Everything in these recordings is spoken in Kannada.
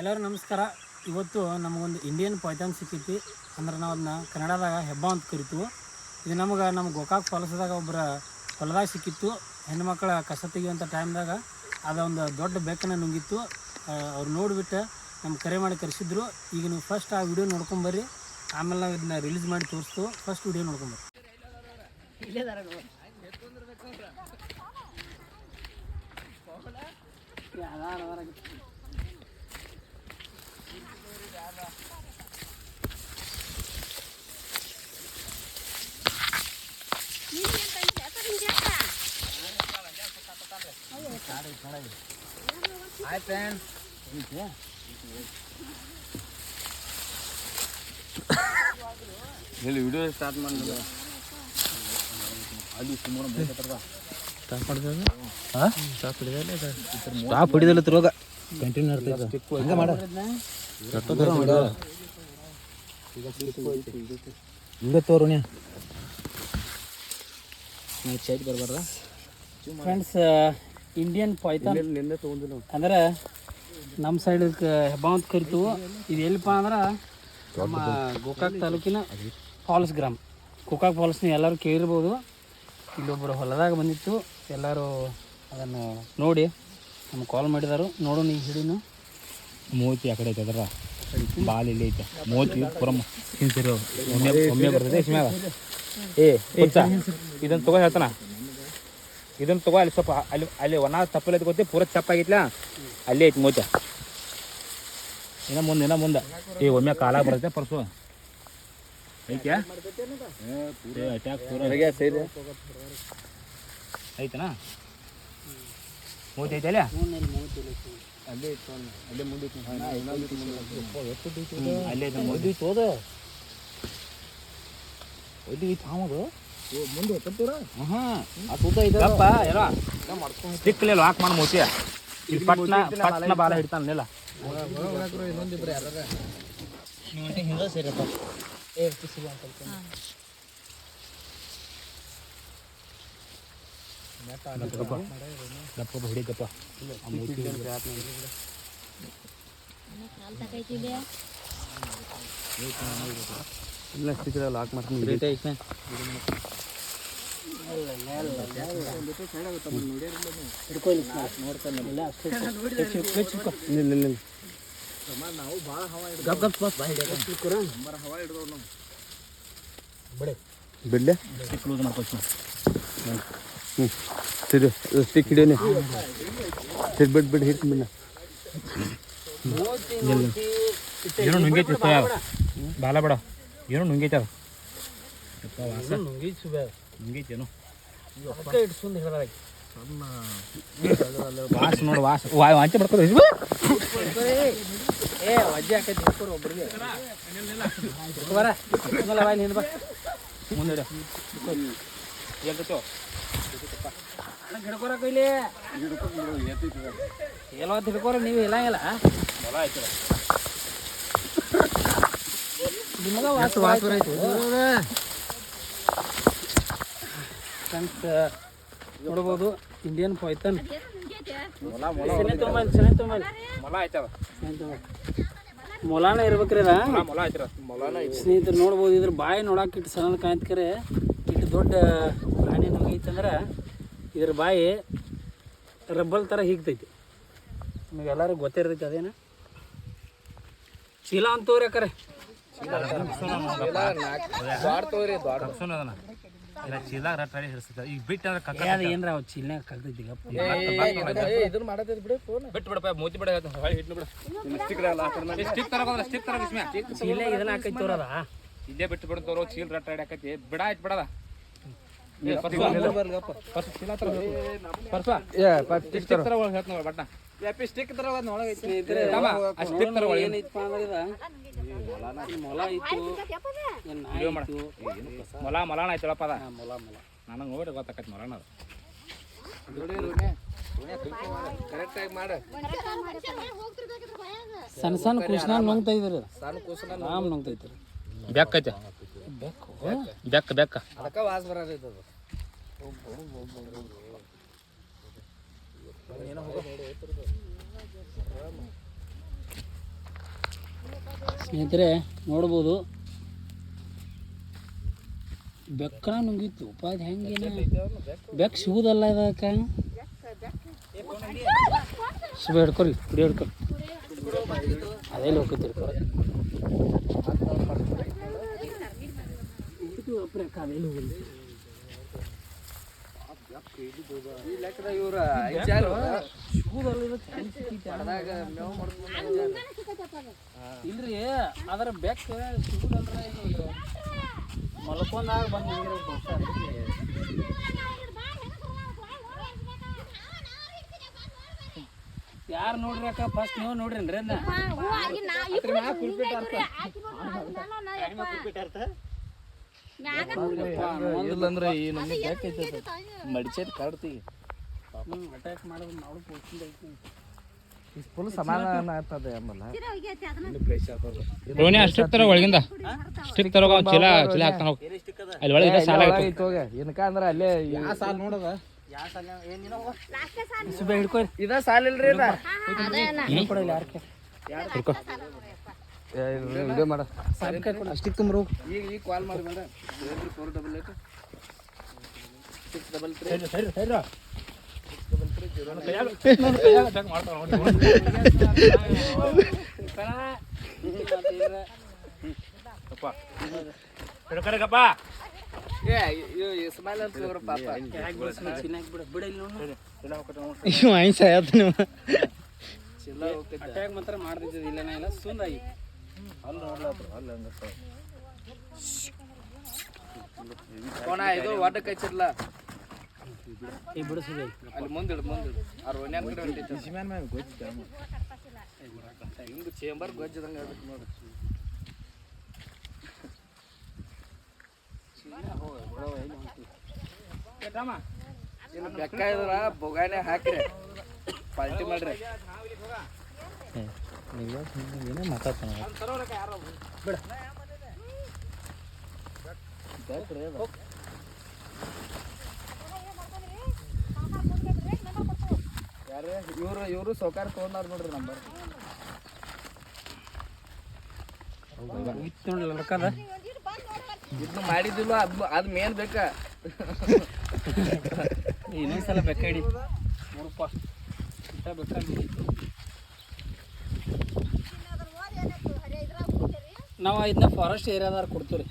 ಎಲ್ಲರೂ ನಮಸ್ಕಾರ. ಇವತ್ತು ನಮಗೊಂದು ಇಂಡಿಯನ್ ಪೈಥಾನ್ ಸಿಕ್ಕಿತ್ತು ಅಂದ್ರೆ ನಾವು ಅದನ್ನ ಕನ್ನಡದಾಗ ಹೆಬ್ಬ ಅಂತ ಕರಿತೀವಿ. ಇದು ನಮಗೆ ನಮ್ಮ ಗೋಕಾಕ್ ಫಾಲ್ಸ್ದಾಗ ಒಬ್ಬರ ಹೊಲದಾಗ ಸಿಕ್ಕಿತ್ತು. ಹೆಣ್ಮಕ್ಳ ಕಸ ತೆಗಿಯುವಂಥ ಟೈಮ್ದಾಗ ಅದೊಂದು ದೊಡ್ಡ ಬೆಕ್ಕನ್ನು ನುಂಗಿತ್ತು. ಅವ್ರು ನೋಡಿಬಿಟ್ಟು ನಮ್ಮ ಕರೆ ಮಾಡಿ ಕರೆಸಿದ್ರು. ಈಗ ನೀವು ಫಸ್ಟ್ ಆ ವಿಡಿಯೋ ನೋಡ್ಕೊಂಬರ್ರಿ ಆಮೇಲೆ ನಾವು ಇದನ್ನ ರಿಲೀಸ್ ಮಾಡಿ ತೋರಿಸ್ತು. ಫಸ್ಟ್ ವಿಡಿಯೋ ನೋಡ್ಕೊಂಬರ್ರಿ ಹಾಯ್ ಫ್ರೆಂಡ್ಸ್ ಇಲ್ಲಿ ವಿಡಿಯೋ ಸ್ಟಾರ್ಟ್ ಮಾಡಿದ ಅಲ್ಲಿ ಸುಮ್ಮನೆ ಸ್ಟಾಪ್ ಹಿಡಿದಲ್ಲ ರೋಗ ಕಂಟಿನ್ಯೂ ಇರ್ತೈತೆ ಹಂಗೆ ಮಾಡ. ಹಿಂಗೆ ತೋರುಣ್ಯ ಸೈಡ್ ಬರ್ಬಾರ್ದ? ಫ್ರೆಂಡ್ಸ್ ಇಂಡಿಯನ್ ಪೈಥಾನ್ ನಿನ್ನೆ ತೊಗೊಂಡು ನಾವು ಅಂದ್ರೆ ನಮ್ಮ ಸೈಡ್ ಹೆಬ್ಬಾವಂತ ಕರಿತೀವು ಇದು ಎಲ್ಲಿಪ್ಪ ಅಂದ್ರೆ ನಮ್ಮ ಗೋಕಾಕ್. ತಾಲೂಕಿನ ಫಾಲ್ಸ್ ಗ್ರಾಮ. ಗೋಕಾಕ್ ಫಾಲ್ಸ್ನ ಎಲ್ಲರೂ ಕೇಳಿರ್ಬೋದು. ಇಲ್ಲೊಬ್ಬರು ಹೊಲದಾಗ ಬಂದಿತ್ತು. ಎಲ್ಲರೂ ಅದನ್ನು ನೋಡಿ ನಮ್ಗೆ ಕಾಲ್ ಮಾಡಿದಾರು. ನೋಡು ನೀ ಹಿಡಿನು. ಮೂತಿ ಆ ಕಡೆ ಐತೆ ಅದರ ಬಾಲ್ ಇಲ್ಲಿ ಐತೆ. ಮೂತಿ ಪುರಮ್ಮ ಹಿಂಸಿರು ಒಮ್ಮೆ ಒಮ್ಮೆ ಬರ್ತದೆ ಏ ಇದನ್ನು ಇದನ್ನ ತಗೋ ಹೇಳ್ತಾನ. ಇದನ್ನ ತಗೋ ಅಲ್ಲಿ ಸ್ವಲ್ಪ ಅಲ್ಲಿ ಅಲ್ಲಿ ಒಣ ತಪ್ಪಲ್ ಐತೆ ಗೊತ್ತಿ ಪೂರ ಚಪ್ಪಾಗಿತ್ಲ ಅಲ್ಲೇ ಐತಿ ಮೂಚ ಇನ್ನ ಮುಂದೆ ಇನ್ನ ಮುಂದೆ ಈ ಒಮ್ಮೆ ಕಾಲಾಗ ಬರುತ್ತೆ ಪರ್ಸು ಐತ್ಯಾ ಐತನಾ ಮೂತಿ ಐತೆ ಅಲ್ಲ ಅಲ್ಲೇ ಇತ್ತು ಮುಂದೆ ಇತ್ತು. ಅಲ್ಲೇ ಐತೆ ಮೂತಿ ಹೋದ ಒದ್ದು ಐತಿ ಹಾಮದು ಮುಂದೆ ಹೊತ್ತಿರ ಹಾಂ ಆ ತೂತ ಇದಪ್ಪ ಎಲ್ಲ. ಸಿಕ್ಕಲಿಲ್ಲ ಹಾಕ್ ಮಾಡಿ ಮೂತಿ ಇಲ್ಲಿ ಪಟ್ನ ಪಟ್ನ ಬಾಲ ಹಿಡ್ತಾನಿಲ್ಲ ಇನ್ನೊಂದಿಬ್ರು ಯಾರ ದಪ್ಪ ಹಿಡಿದಪ್ಪ ಆ ಮೂತಿ ಇಲ್ಲ ಸ್ಟಿಕ್ಕರ್ ಲಾಕ್ ಮಾಡ್ತೀನಿ ನಿಲ್ಲ ನಿಲ್ಲ ಬಿಡ್ಲೆ ಕ್ಲೋಸ್ ಮಾಡ್ಕೊಳ್ತೀನಿ ಹ್ಞೂ ಸರಿ ಸ್ಟಿಕ್ ಹಿಡಿಯೋನೆ ಸರಿ ಬಿಡ್ ಬಿಡ್ ಹಿಡ್ತೀನಿ ಬಿಡ ಏನೋ ನುಂಗೈತಿ ಬಾಲ ಬೇಡ ಏನೋ ನುಂಗೈತೆ ಅದು. ಯಪ್ಪ ವಾಸ. ಏನೋ ನೋಡು ವಾಸ. ವಾಂಚೆ ಮಾಡ್ಕೊಂಡು ಏ ವಜ್ಜೆ ಹಾಕೈತಿ ಹಿಡ್ಕೊರು ಒಬ್ರಿಗೆ. ಬರ. ನೀನು ಬಾ. ಮುಂದೆ ಎಲ್ತೋ ಹಿಡ್ಕೊರ ಕೈಲಿ ಎಲ್ಲ ಹೊತ್ತು ಹಿಡ್ಕೋರ ನೀವು ಇಲ್ಲ ಇಲ್ಲ. ಆಯ್ತು. ನಿಮಗ ವಾಸ ವಾಸ ಫ್ರೆಂಡ್ಸ್ ನೋಡ್ಬೋದು ಇಂಡಿಯನ್ ತೊಂಬಲ್ ಮೊಲಾನ ಇರ್ಬೇಕ್ರಿ ಸ್ನೇಹಿತರು ನೋಡ್ಬೋದು ಇದ್ರ ಬಾಯಿ ನೋಡಕ್ಕೆ ಇಟ್ಟು ಸಣ್ಣ ಕಾಯ್ತಕರೆ ಇಟ್ಟು ದೊಡ್ಡ ಪ್ರಾಣಿ ನಮಗೈತಂದ್ರೆ ಇದ್ರ ಬಾಯಿ ರಬ್ಬಲ್ ಥರ ಹೀಗ್ತೈತಿ. ನಿಮಗೆಲ್ಲರಿಗೂ ಗೊತ್ತಿರ್ತೈತಿ ಅದೇನ? ಚೀಲ ಅಂತವ್ರಿ ಅದನ್ನ ಇಲ್ಲ ಚೀಲ ರಟ್ ರೆಡಿ ಹಿಡಿಸ್ತೈತೆ ಈಗ ಬಿಟ್ಟು ಅಂದ್ರೆ ಕಕ್ಕ ಅದು ಏನ್ರ ಅವ್ ಕಲ್ತೈತಿ ಗಪ್ಪ ಇದನ್ನ ಬಿಡು ಫೋನ್ ಬಿಟ್ಟು ಬಿಡಪ್ಪ ಮೂತಿ ಬಿಡ ಬಿಡ ಸ್ಟಿಕ್ ತರಕೋದ್ರ ಸ್ಟಿಕ್ ತರ ಚೀಲ ಇದನ್ನ ಹಾಕೈತಿ ಇಲ್ಲೇ ಚೀಲ ರಟ್ ರೆಡಿ ಆಕೈತಿ ಬಿಡ ಬಿಡದ ಪರ್ಸು ಸ್ಟಿಕ್ ತರ ಒಳಗೆ ಬಟ್ಟ ಸ್ಟಿಕ್ ಸ್ಟಿಕ್ ಅಂದ್ರೆ ಮೊಲ ಇತ್ತು ಏನ್ ನಾಯಿ. ಇತ್ತು ಮೊಲ ಮೊಲಾನ ಅದ ಹಾ, ಮೊಲ ಮೊಲ ನನಗೆ ನೋಡಿ ಗೊತ್ತಾಕೈತಿ ಮೊಲಾನ ಅದು ಕರೆಕ್ಟ್ ಆಗಿ ಮಾಡ ಸಣ್ಣ ಸಣ್ಣ ಕೃಷ್ಣ ನುಂಗ್ತಾ ಇದ್ರಿ ಸಣ್ಣ ಕೂಸನ ರಾಮ್ ನುಂಗ್ತೈತ್ರಿ ಬೆಕ್ಕ ಐತೆ ಬೆಕ್ಕು? ಬೆಕ್ಕ ಬೆಕ್ಕ. ಅದಕ್ಕ ವಾಸ ಅದು ಸ್ನೇಹಿತರೆ, ನೋಡ್ಬೋದು. ಬೆಕ್ಕ ನುಂಗಿತ್ತು. ಉಪಾಧಿ ಹೆಂಗೆ ಬೆಕ್ಕ ಸಿಗುದಲ್ಲ ಇದಕ್ಕೆ ಸುಬ ಹಿಡ್ಕೊರಿ, ಕುಡಿ ಹಿಡ್ಕೊ ಅದೇ ಹೋಗ್ತಿ ಹಿಡ್ಕೊರಿ. ಇಲ್ರಿ ಅದರ ಬೆಕ್ಕ ಸಿಗುದಲ್ರ ಇದು ಮಲ್ಕೊಂಡಾಗ ಬಂದು ಯಾರು ನೋಡ್ರಿ ಅಕ್ಕ ಫಸ್ಟ್ ನೀವು ನೋಡ್ರಿ ಅನ್ನ ಇಲ್ಲಂದ್ರೆ ಈ ನಮಗೆ ಬೇಕೈತೆ ಮಡಿಚೇಟ್ ಕಾಡ್ತೀವಿ ಅಟ್ಯಾಕ್ ಮಾಡೋದು ನಾವು ಪೋಸ್ಟಿಂದ ಐತಿ. ಫುಲ್ ಸಮಾಧಾನ ಆಗ್ತದೆ ಆಮೇಲೆ ರೋಣಿ ಅಷ್ಟಿಕ್ ತರ ಒಳಗಿಂದ? ಸ್ಟಿಕ್ ತರ ಚೀಲ ಚೀಲ ಹಾಕ್ತಾನ ಹೋಗ್. ಅಲ್ಲಿ ಒಳಗೆ ಸಾಲ ಹೋಗ? ಏನಕ ಅಂದ್ರೆ ಅಲ್ಲೇ ಸಾಲ ನೋಡದ? ಇದ ಸಾಲ ಇಲ್ರಿ ಇದ? ಯಾರಕ್ಕೆ ವಿಡಿಯೋ ಮಾಡ. ಅಷ್ಟಿಗೆ ತುಂಬ್ರು ಈಗ ಈಗ ಕಾಲ್ ಮಾಡಿ ಬೇಡ. Four double eight six double three attack ಮಾತ್ರ ಮಾಡ್ತಿದ್ದಿದ್ದು ಇಲ್ಲ ಇಲ್ಲ? ಸುಂದಾಗಿ. ಕೋಣ ಇದು ಒಡ್ಡ ಕಚ್ಚಿರ್ಲ ಈ ಬಿಡಿಸಿದೆ ಅಲ್ಲಿ ಮುಂದಿಡು ಮುಂದಿಡು ಆ ಒನ್ಯಾನ ಕಡೆ ಹೊಂಟೈತೆ ಹಿಂಗೆ ಚೇಂಬರ್ ಗೊಜ್ಜದಂಗೆ ಅದಕ್ಕೆ ನೋಡಿ. ಇಲ್ಲಿ ಬೆಕ್ಕ ಇದ್ರ ಬೊಗಾನೆ ಹಾಕ್ರಿ. ಪಾಲ್ಟಿ ಮಾಡ್ರಿ. ಏನೇ ಮಾತಾಡ್ತಾನ ಅದು. ಯಾರು ಇವ್ರು ಇವರು ಸೌಕಾರ ತೊಗೊಂಡಾರ ನೋಡ್ರಿ ನಂಬರ್ ಇದನ್ನ ಮಾಡಿದಿಲ್ಲ ಅದು ಅದ್ ಮೇನ್ ಬೇಕಾ ಇನ್ನೊಂದ್ಸಲ ಬೇಕಾಡಿ ನೋಡಪ್ಪ ಇಷ್ಟ ನಾವು ಇದನ್ನ ಫಾರೆಸ್ಟ್ ಏರಿಯಾದವ್ರು ಕೊಡ್ತೀವಿ ರೀ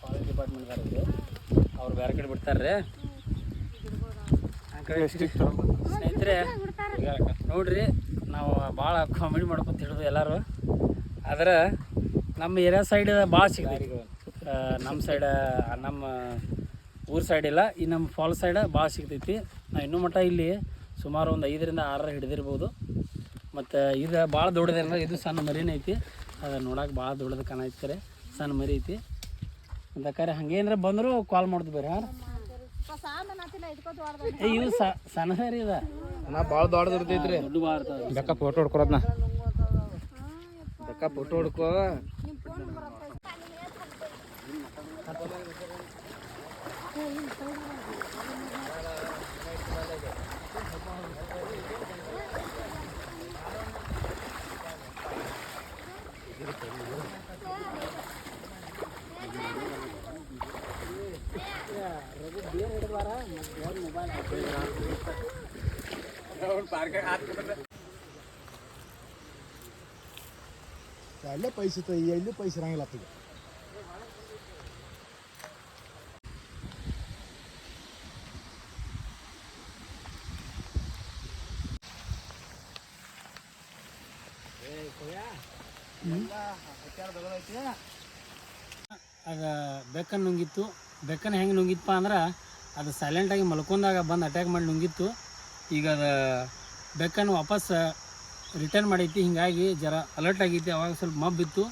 ಫಾರೆಸ್ಟ್ ಡಿಪಾರ್ಟ್ಮೆಂಟ್ ಇದು. ಅವ್ರು ಬೇರೆ ಕಡೆ ಬಿಡ್ತಾರೆ ರೀ ಸ್ನೇಹಿತರೆ ನೋಡ್ರಿ ನಾವು ಭಾಳ ಕಾಮಿಡಿ ಮಾಡ್ಕೊತ ಹಿಡಿದು ಎಲ್ಲರೂ. ಆದ್ರೆ ನಮ್ಮ ಏರಿಯಾ ಸೈಡ್ ಭಾಳ ಸಿಗ್ತೈತಿ. ನಮ್ಮ ಸೈಡ ನಮ್ಮ ಊರ್ ಸೈಡ್ ಇಲ್ಲ ಈ ನಮ್ಮ ಫಾಲ್ ಸೈಡ ಭಾಳ ಸಿಗ್ತೈತಿ. ನಾವು ಇನ್ನೂ ಮಟ್ಟ ಇಲ್ಲಿ ಸುಮಾರು ಒಂದು ಐದರಿಂದ ಆರರ ಹಿಡಿದಿರ್ಬೋದು. ಮತ್ತು ಇದು ಭಾಳ ದೊಡ್ಡದಿರಲ್ಲ ಇದು ಸಣ್ಣ ಮರಿನೈತಿ ಐತಿ. ಅದು ನೋಡಕ್ಕೆ ಭಾಳ ದೊಡ್ಡದು ಕರೆ ಸಣ್ಣ ಮರಿ ಐತಿ. ಅಂತ ಕರೆ ಹಂಗೇನಾರ ಬಂದರೂ ಕಾಲ್ ಮಾಡ್ದು ಬೇರೆ ಹಾಂ? ಇವು ಸ- ಸಣ್ಣ ಸರಿ ಇದ ನಾ ಭಾಳ ದೊಡ್ಡದು ಇರ್ತೈತ್ರಿ. ದೊಡ್ಡ ಭಾಳ ಇರ್ತಾವೆ ಬೆಕ್ಕ ಫೋಟೋ ಹೊಡ್ಕೊರೋದ್ನ ಬೆಕ್ಕ ಫೋಟೋ ಹೊಡ್ಕೋ ಅಲ್ಲೇ ಪೈಸೆ ಎಲ್ಲೂ ಪೈಸೆ ಇರಂಗಿಲ್ಲ ಆತಗೆ ಆಗ ಬೆಕ್ಕನ್ ನುಂಗಿತ್ತು. ಬೆಕ್ಕನ್ ಹೆಂಗೆ ನುಂಗಿತ್ತಪ್ಪ ಅಂದ್ರೆ ಅದು ಸೈಲೆಂಟಾಗಿ ಮಲ್ಕೊಂಡಾಗ ಬಂದು ಅಟ್ಯಾಕ್ ಮಾಡಿ ನುಂಗಿತ್ತು. ಈಗ ಅದು ಬೆಕ್ಕನ್ನು ವಾಪಸ್ ರಿಟರ್ನ್ ಮಾಡೈತಿ. ಹೀಗಾಗಿ ಜರ ಅಲರ್ಟ್ ಆಗೈತಿ. ಅವಾಗ ಸ್ವಲ್ಪ ಮಬ್ಬಿತ್ತು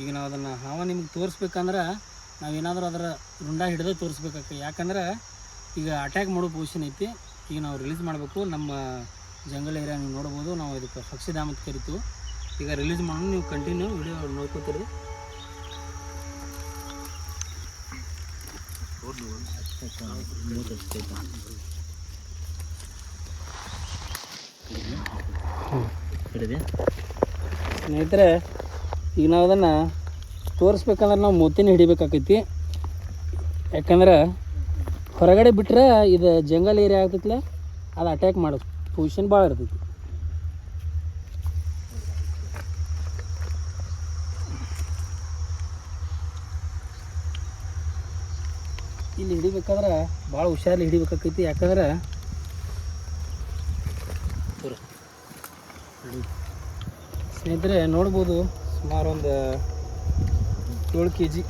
ಈಗ ನಾವು ಅದನ್ನು ಹಾವ ನಿಮ್ಗೆ ತೋರಿಸ್ಬೇಕಂದ್ರೆ ನಾವೇನಾದರೂ ಅದರ ರುಂಡ ಹಿಡಿದು ತೋರಿಸ್ಬೇಕಾಗ್ತದೆ. ಯಾಕಂದ್ರೆ ಈಗ ಅಟ್ಯಾಕ್ ಮಾಡೋ ಪೊಸಿಷನ್ ಐತಿ. ಈಗ ನಾವು ರಿಲೀಸ್ ಮಾಡಬೇಕು. ನಮ್ಮ ಜಂಗಲ್ ಏರಿಯಾ ನೀವು ನೋಡ್ಬೋದು. ನಾವು ಇದಕ್ಕೆ ಪಕ್ಷಿಧಾಮ ಅಂತ ಕರಿತು ಈಗ ರಿಲೀಸ್ ಮಾಡೋಣ. ನೀವು ಕಂಟಿನ್ಯೂ ವಿಡಿಯೋ ನೋಡ್ಕೋತೀರಿ. ಸ್ನೇಹಿತರೆ, ಈಗ ನಾವು ಅದನ್ನು ತೋರಿಸ್ಬೇಕಂದ್ರೆ ನಾವು ಮೂತಿನ ಹಿಡಿಬೇಕಾಕೈತಿ. ಯಾಕಂದ್ರೆ ಹೊರಗಡೆ ಬಿಟ್ಟರೆ ಇದು ಜಂಗಲ್ ಏರಿಯಾ ಆಗ್ತೈತಿಲ್ಲ ಅದು ಅಟ್ಯಾಕ್ ಮಾಡೋದು. ಪೊಸಿಷನ್ ಭಾಳ ಇರ್ತೈತಿ. ಇಲ್ಲಿ ಹಿಡಿಬೇಕಾದ್ರೆ ಭಾಳ ಹುಷಾರಲ್ಲಿ ಹಿಡಿಬೇಕಾಕೈತಿ. ಯಾಕಂದ್ರೆ ತೋರಿ. ಸ್ನೇಹಿತರೆ ನೋಡ್ಬೋದು ಸುಮಾರು ಒಂದು ಏಳು ಕೆ ಜಿ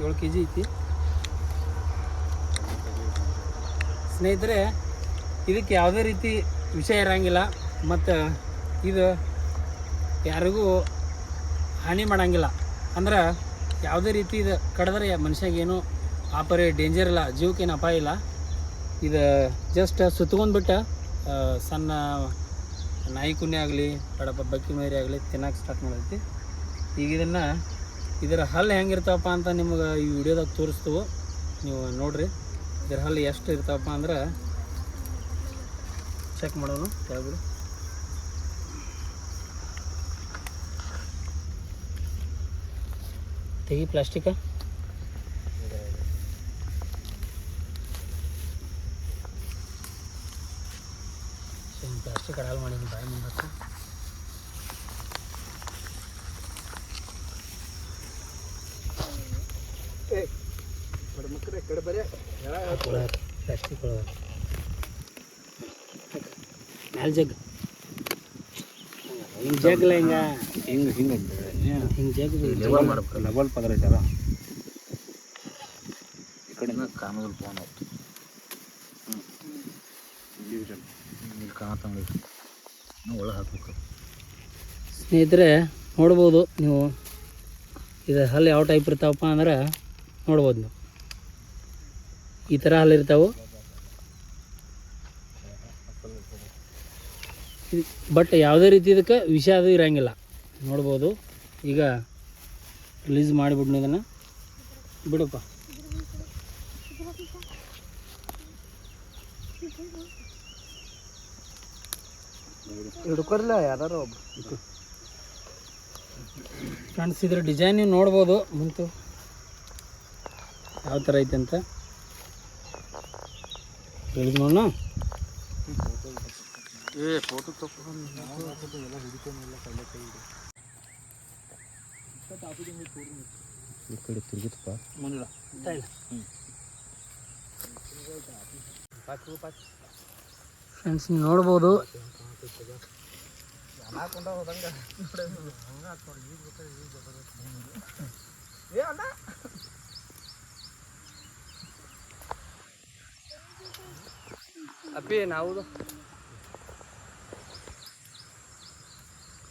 ಏಳು ಕೆ ಜಿ ಐತಿ. ಸ್ನೇಹಿತರೆ ಇದಕ್ಕೆ ಯಾವುದೇ ರೀತಿ ವಿಷಯ ಇರಂಗಿಲ್ಲ ಮತ್ತು ಇದು ಯಾರಿಗೂ ಹಾನಿ ಮಾಡೋಂಗಿಲ್ಲ. ಅಂದ್ರೆ ಯಾವುದೇ ರೀತಿ ಇದು ಕಡಿದ್ರೆ ಮನುಷ್ಯಾಗೇನು ಆಪರೇ ಡೇಂಜರ್ ಇಲ್ಲ ಜೀವಕ್ಕೇನು ಅಪಾಯ ಇಲ್ಲ. ಇದು ಜಸ್ಟ್ ಸುತ್ಕೊಂಡ್ಬಿಟ್ಟು ಆ, ಸಣ್ಣ ನಾಯಿ ಕುನ್ನೆ ಆಗಲಿ ಕಡಪ ಬಕ್ಕಿ ಮೇರಿ ಆಗಲಿ ತಿನ್ನೋಕೆ ಸ್ಟಾರ್ಟ್ ಮಾಡೈತಿ. ಈಗ ಇದನ್ನು ಇದರ ಹಲ್ಲು ಹೆಂಗಿರ್ತಾವಪ್ಪ ಅಂತ ನಿಮ್ಗೆ ಈ ವಿಡಿಯೋದಾಗ ತೋರಿಸ್ತೇವೆ. ನೀವು ನೋಡಿರಿ, ಇದರ ಹಲ್ಲು ಎಷ್ಟು ಇರ್ತಾವಪ್ಪ ಅಂದ್ರೆ ಚೆಕ್ ಮಾಡೋಣ ಯಾವ್ದು ತೆಗಿ ಪ್ಲಾಸ್ಟಿಕ ಪ್ಲಾಸ್ಟಿಕ್ ಅಡಾಲ್ ಮಾಡಿ ಬಾಯಿ ಮುಂದಕ್ಕೆ ಪ್ಲಾಸ್ಟಿಕ್ ಮ್ಯಾಲ ಜಗ್ ಹಿಂಗೆ ಜಗ್ಲ ಹಿಂಗ ಹಿಂಗೆ ಹಿಂಗೆ ಹಿಂಗೆ ಜಗ್ ಲೆವಲ್ ಮಾಡ್ಬೇಕು ಲೆವಲ್ ಪದರ ಇಟ್ಟಾರ ಈ ಕಡೆಯಿಂದ ಕಾಣೋದಿಲ್ಲ ಫೋನ್ ಅವತ್ತು ಇಲ್ಲಿ ಕಾಣತ್ತಂಗ ನಾವು ಒಳಗೆ ಹಾಕಬೇಕು. ಸ್ನೇಹಿತರೆ, ನೋಡ್ಬೋದು ನೀವು. ಇದು ಹಲ್ಲು ಯಾವ ಟೈಪ್ ಇರ್ತಾವಪ್ಪ ಅಂದ್ರೆ ನೋಡ್ಬೋದು ನೀವು. ಈ ಥರ ಹಲ್ಲು ಇರ್ತಾವೆ. ಬಟ್ ಯಾವುದೇ ರೀತಿ ಇದಕ್ಕೆ ವಿಷ ಅದು ಇರೋಂಗಿಲ್ಲ. ನೋಡ್ಬೋದು. ಈಗ ರಿಲೀಸ್ ಮಾಡಿಬಿಡ್ನು ಇದನ್ನು. ಬಿಡಪ್ಪ. ಹಿಡ್ಕೊರ್ಲ ಯಾರು ಒಬ್ಬ ಫ್ರೆಂಡ್ಸ್ ಇದ್ರ ಡಿಸೈನ್ ನೀವು ನೋಡ್ಬೋದು. ಮುಂತು ಯಾವ ಥರ ಐತೆ ಅಂತ. ಹೇಳಿದ್ ನೋಡೋಣ ಏ ಫೋಟೋ ಈ ಕಡೆ ತಿರುಗಿತಪ್ಪ ಫ್ರೆಂಡ್ಸ್ ನೀವು ನೋಡ್ಬೋದು. ಅಪ್ಪಿ ನಾವು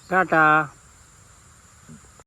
ಟಾಟಾ.